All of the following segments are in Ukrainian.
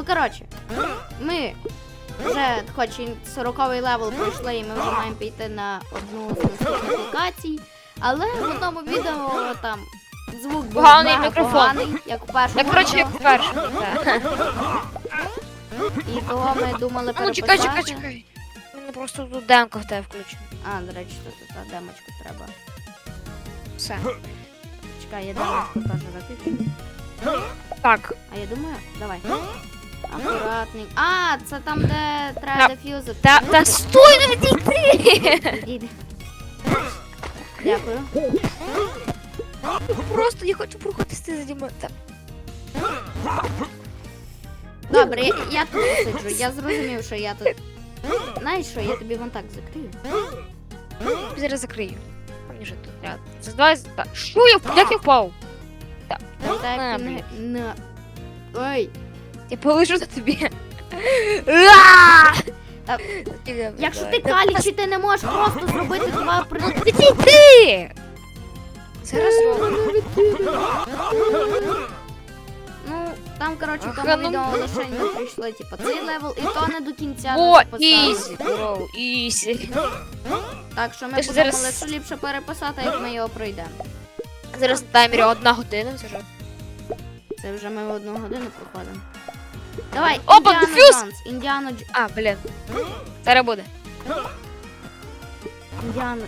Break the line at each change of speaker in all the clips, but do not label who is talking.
Ну, коротше, ми вже хоч і 40-й левел пройшли, і ми вже маємо піти на одну з наступних локацій. Але в одному відео там звук був
Поганий мікрофон.
поганий, як у першому
Я, коротше,
відео.
як вперше. так.
І того ми думали
А ну чекай,
переписати.
чекай, чекай. У мене просто тут демка в тебе включена.
А, до речі, тут та демочку треба.
Все.
Чекай, я демочку теж виключу.
Так.
А я думаю, давай. Акуратненько. А, це там, де треба
Та-
дефюзер.
Та, та стой, не відійди!
Відійди. Дякую.
Просто я хочу проходити за. Так.
Добре, я, я тут сиджу. Я зрозумів, що я тут. Знаєш що, я тобі вон так закрию.
Зараз закрию. Мені вже тут ряд. Це давай. Так. Що я впав? Як я впав?
Та так ти не. Ой.
Я полежу за тобі. Давай,
Якщо
давай.
ти калічі, ти не можеш просто зробити два при.
Відійди! Зараз зроблю.
Ну, там, коротше,
Ага,
тому
ну.
відео лише ми прийшли, типу, цей левел, і то не до кінця
О,
не записали.
ізі, бро, ізі.
Так що ми
Ти ж зараз-
що ліпше переписати, як ми його пройдемо.
Зараз на таймері одна година. Вже.
Це вже ми в одну годину проходимо. Давай,
Опа,
Індіана
дефюз!
Джонс, Індіана Дж...
А, блін. Зараз буде.
Індіана...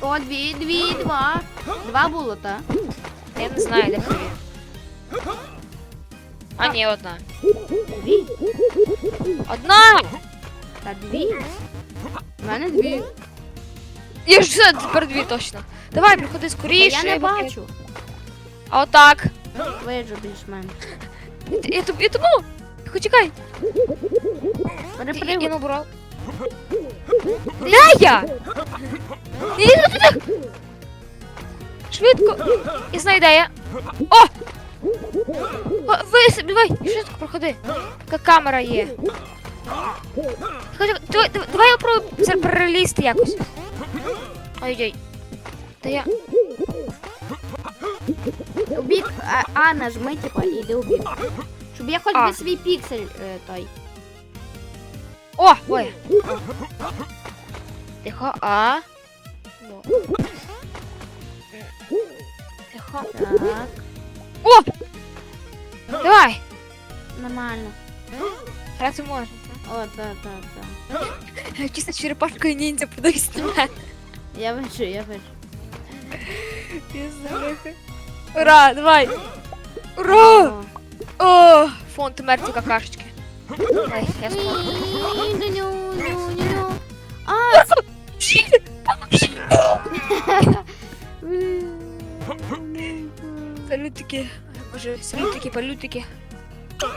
О, дві, дві, два. Два було, та?
Я не знаю, де привіт. А, ні, одна.
Дві?
Одна!
Та дві? У мене дві.
Я ж все, тепер дві точно. Давай, приходи
Та
скоріше.
я не
поки-
бачу.
А отак.
Виджу більш-менш.
Я, я, тобі- я тому. Тихо, чекай. Я
Перепригуй.
ну брав. Де я? Туди. Швидко. Я знаю, де я. О! О, Ви давай, швидко проходи. Така камера є. Тихо, тихо, Давай, давай, давай я пробую це перелізти якось. Ой-ой. Та я.
У бік, а, а нажми, типа, і йди у бік. Щоб я хоч
А.
би свій піксель е, той.
О, ой. Тихо, а. Во. Тихо.
Так,
О! Давай!
нормально.
Грати можна,
О, так, так, так.
Чисто черепашка і ніндзя подивись на мене.
Я вижу, я вижу.
Ура, давай! Ура!
О.
Фонд мертві какашечки. Ай, я.
Ню-ню-ню-ню. А,
Салютики. Боже, салютики, полютики.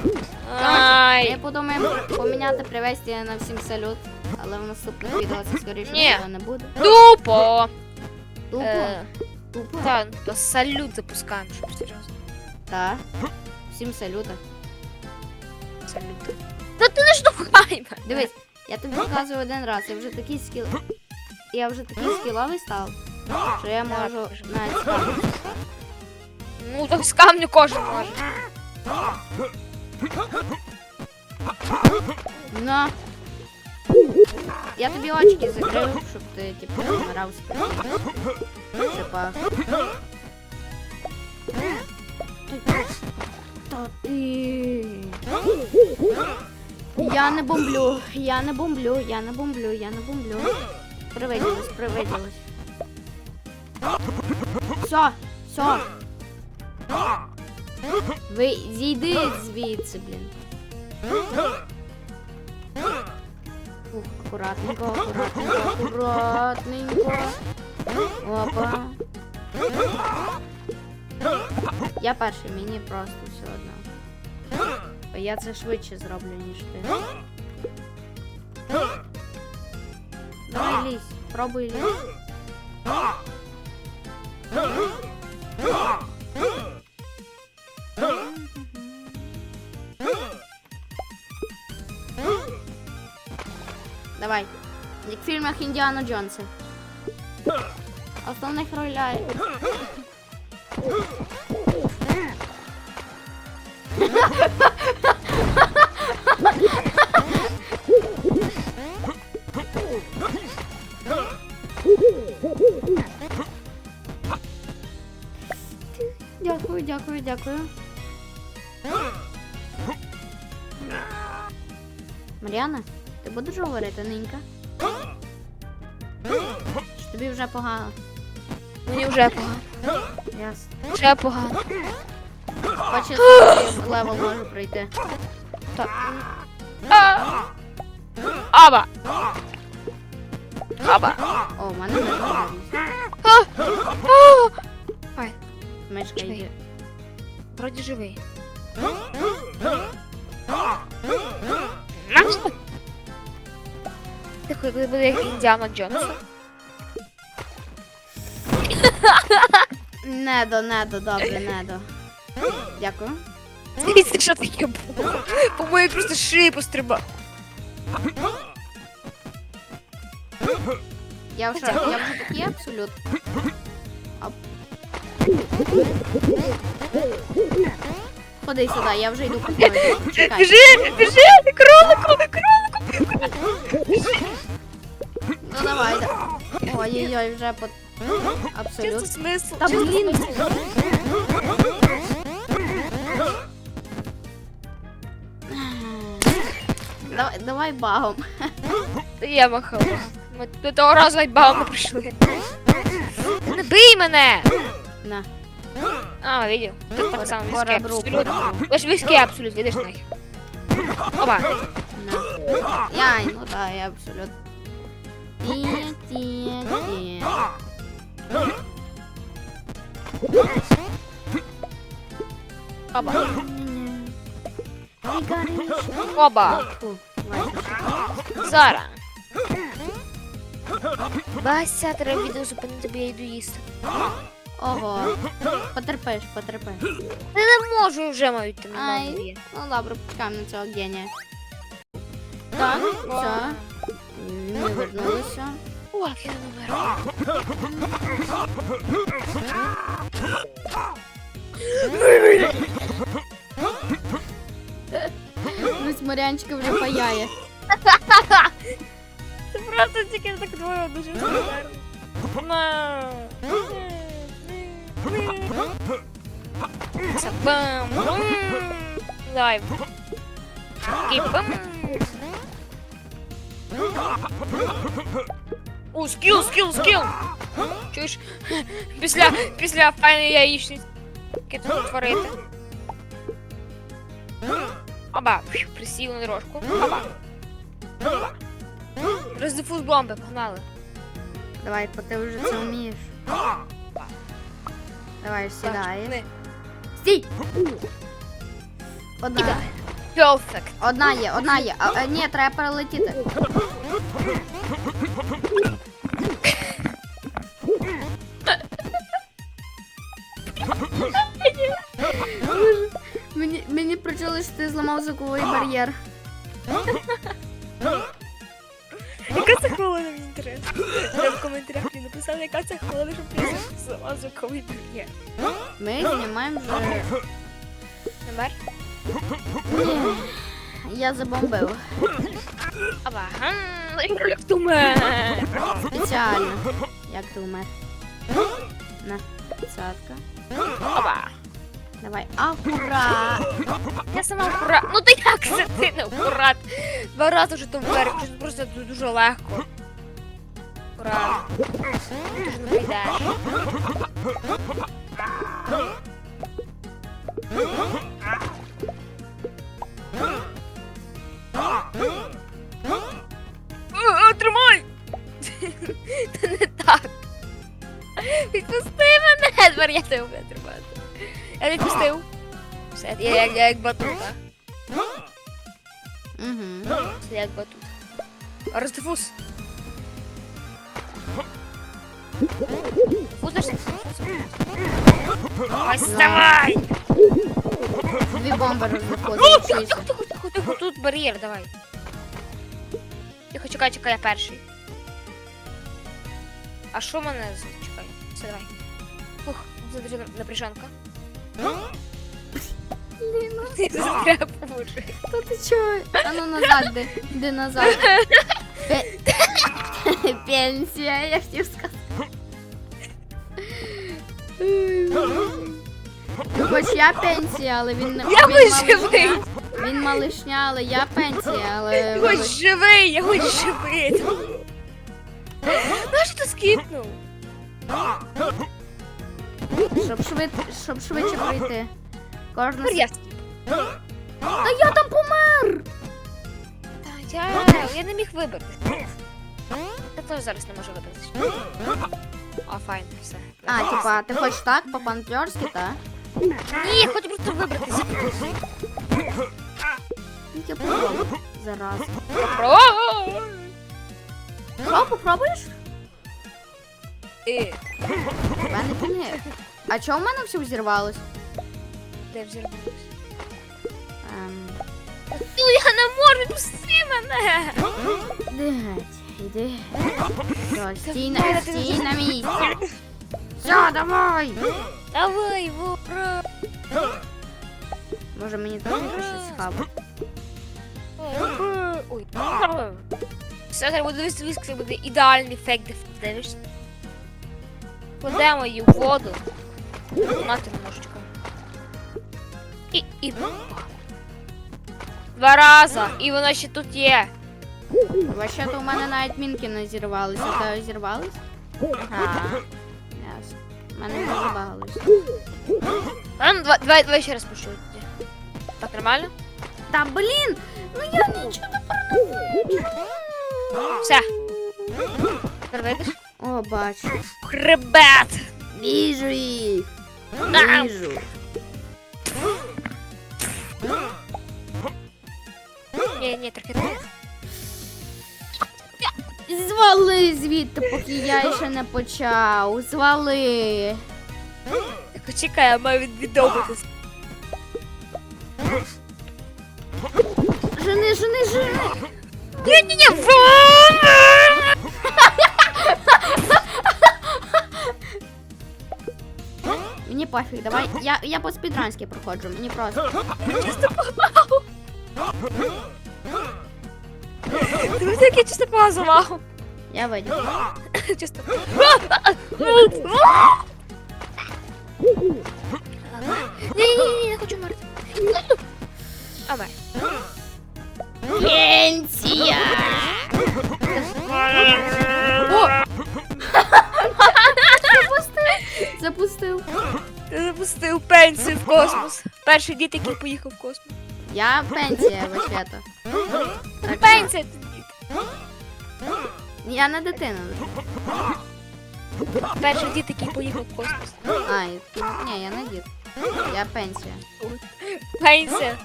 Ми
Ай.
подумаємо поміняти привестія на всім салют, але в наступних відео це скоріше
Ні.
всього не буде.
Тупо.
Тупо,
Е,
тупо.
Та, то салют запускаємо, щоб серйозно.
Та. Всім салюта.
Салют. Та ти не штовхай мене.
Дивись, я тобі показую один раз, я вже такий скіл. Я вже такий скіловий став, що я
Так,
можу
кажи.
навіть справити.
Ну, так з камню кожен може.
На. Я тобі очки закрив, щоб ти типу не вмирав спокійно. Шипа. Та ти. Я не бомблю, я не бомблю, я не бомблю, я не бомблю. Привиділось, привиділось. Все, все. Ви зійди звідси, блін. Ух, акуратненько, акуратненько, акуратненько. Опа. Я перший, мені просто все одно. Я це швидше зроблю, ніж ти. Давай лізь, пробуй лізь. мультфильмах Индиана Джонса. Основных ролей. Дякую, дякую, дякую. Мар'яна, ти будеш говорити нинька? Вже погано?
Мені вже погано.
Ясно.
Вже погано.
Бачиш, левел можу пройти.
Так. Аба! Аба!
О, в мене не!
Ай,
Мишка йде.
вроді живий. Ти коли буде як Індіана Джонс.
Недо, недо, добре, недо. Дякую.
Дивіться, що таке було. По моїй просто шиї пострибав.
Я вже, я вже такий абсолют. Ап. Ходи сюди, я вже йду по. Чекай.
Біжи, біжи, кролику, кролику.
Ну давай, да. Ой-ой-ой, вже по... Абсолют.
Чисто смисл.
Та блін. Давай, давай багом.
Я махала. Ми до того разу айбау не прийшли. Не бий мене!
На.
А, видів. Тут так само візки
Поребру,
абсолют.
поребру.
Ось візки абсолют, видиш нахер. Опа.
На. Яй, ну да, я абсолют. Ті, Ти.
Оба.
Фу, ладно.
Зараз. Бася, треба відео зупинити, бо я йду їсти.
Ого. Потерпиш, потерпиш.
Я не можу вже маю йти на
Ай. Ну добре, почекаємо на цього генія. Так, все. Ми вернулися.
О, як я номер.
Ну, Марянчика вже паяє.
Це просто тільки так двоє дуже сумерно. Бам! Давай. Такий бам! О, скіл, скіл, скіл! Чуєш? Після, після файної яєчниці. Яке тут творити? Оба, присів на дорожку. Оба. Оба. Роздифуз бомби, погнали.
Давай, бо ти вже це вмієш. Давай, сідаєш.
Не.
Стій! Одна.
Перфект.
Одна є, одна є. А, а, ні, треба перелетіти. ти зламав звуковий бар'єр.
Яка це хвилина, мені інтересно. Я в коментарях мені написали, яка це хвилина, щоб я зламав звуковий бар'єр.
Ми знімаємо вже.
Номер?
Я забомбив.
Аба. Як думає.
Спеціально. Як ти умер? На, цятка.
Аба.
Давай, акурат.
Я сама акурат. Ну ти як це ти не акурат? Два рази вже там вверх, це просто ду- дуже легко. Акурат. Ти ж Тримай! Це не так. Відпусти мене! Тепер я тебе буду тримати. Я відпустив. Все, я, я, я як батута.
Угу.
Я як батут. Роздифуз. Будеш? Ось давай!
Дві бомби розвиходять.
Ну, Тихо, тихо, тихо, тут бар'єр, давай. Тихо, чекай, чекай, я перший. А що мене з- чекай? Все, давай. Фух, задержи напряженка. Треба поможи.
Та ти чого? А ну назад, де, де назад. Пе... Пенсія, я хотів сказати. Ну, Хоч я пенсія, але він не
Я
він,
би
мабуть,
живий.
Він малишня, але я пенсія, але.
Хоч живий, я хоч живий. Нащо ти скіпнув?
Щоб, швид... Щоб швидше пройти. Кожна
Тепер я.
Та я там помер!
Та я, я не міг вибрати. Я теж зараз не можу вибратися. О, файн, все.
А, типа, ти хочеш так, по-пантерськи, так?
Ні, я хочу просто вибратися.
Я попробую. Зараз.
Про.
Що, попробуєш?
Е,
мене пінги. А чого в мене все взірвалось?
Де взірвалося?
Ем,
Ну я не можу, пусти мене!
іди іди. Все, стій на, стій на місці. Все, давай!
Давай, вора!
Може мені теж щось схавати?
Ой. Все, треба буде дивись, це буде ідеальний де дивишся. Кладемо її в воду. Мати ножичка. І, і. Два рази, і вона ще тут є.
Вообще-то у мене навіть мінки не зірвалися. Тебе зірвались? Ага. Ясно. У мене не забагалось.
А ну, давай, давай, давай ще раз пущу. Так, нормально?
Та блін! Ну я нічого не
Все. Тепер вийдеш?
О, бачу.
Хребет!
Віжу їх!
Ау!
Віжу.
Ні, ні, трохи не.
Звали звідти, поки я ще не почав. Звали.
Так, чекай, я маю відвідовуватись.
Жени, жени, жени.
Ні,
пофіг, давай. Я, я по спідранськи проходжу, мені просто.
Дивись, як я чисто позував.
Я вийду.
Чисто. Ні, ні, ні, не хочу мерти. Аме.
Пенсія! Запустив. Запустив.
Ти запустив пенсію в космос. Перший дід, який поїхав в космос.
Я пенсія, вообще-то. Так,
Пенсія дід.
Я не дитина.
Перший дід, який поїхав в космос.
А, і- ні, я не дід. Я пенсія.
Пенсія.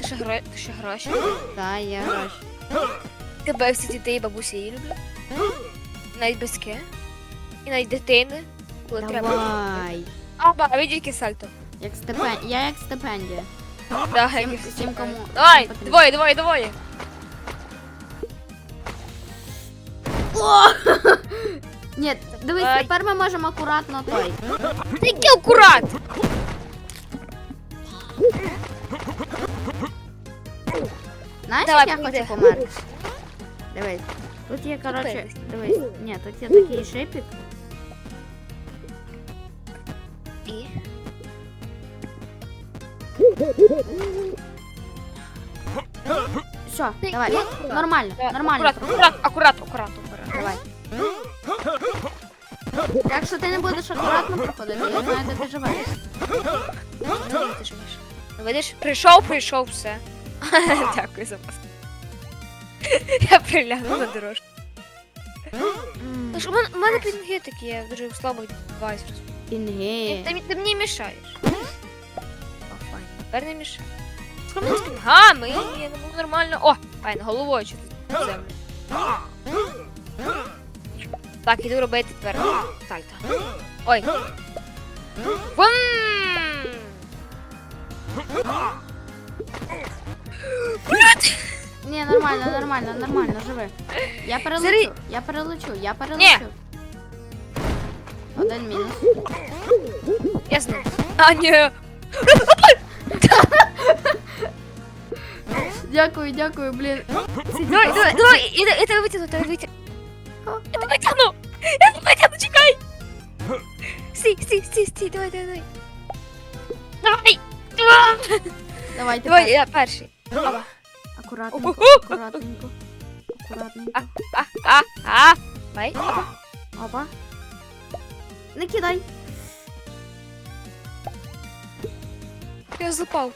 Ти ще гро... ти ще гроші?
Та, я гроші.
Тебе всі дітей і бабусі її люблять. Навіть батьки. І навіть дитини. Коли треба.
Давай.
А, ба, видіть яке сальто.
Як стипен... Я як стипендія.
Да,
Всім,
яке
всім кому.
Давай,
всім потрібно.
двоє, двоє, двоє.
О! Ні, дивись,
Ай.
тепер ми можемо акуратно той.
Який акурат.
Знаєш,
Давай,
як я
піди.
хочу померти? Дивись. Тут є, коротше, дивись. Ні, тут є такий шипік. Все, давай. Нормально, нормально.
Акурат, акурат, акурат, акурат.
Давай. Якщо ти не будеш акуратно проходити, я знаю, де ти живеш.
Де ти живеш? Ну, Видиш, прийшов, прийшов, все. Дякую за вас. Я пригляну на дорожку. Тож у мене, пінги такі, я дуже слабо відбуваюсь.
Пінги.
Ти мені мішаєш. Тепер не мені з пінгами? Я не можу нормально. О, файно, головою чи ти землю. Так, іду робити тепер сальто. Ой. Вум!
Ні, нормально, нормально, нормально, живи. Я перелечу, я перелечу, я перелечу. Один мінус.
Я знаю. А, ні.
Дякую, дякую, блін.
Давай, давай, давай, і, і тебе витягну, тебе витягну. Я тебе витягну! Я тебе витягну, чекай! Стій, стій, стій, стій, давай, давай, давай. Давай!
Давай!
Давай,
Давай,
я перший. Давай.
Акуратненько, акуратненько. Акуратненько.
А, а, а! Давай, опа.
Опа. Не кидай.
Я запав.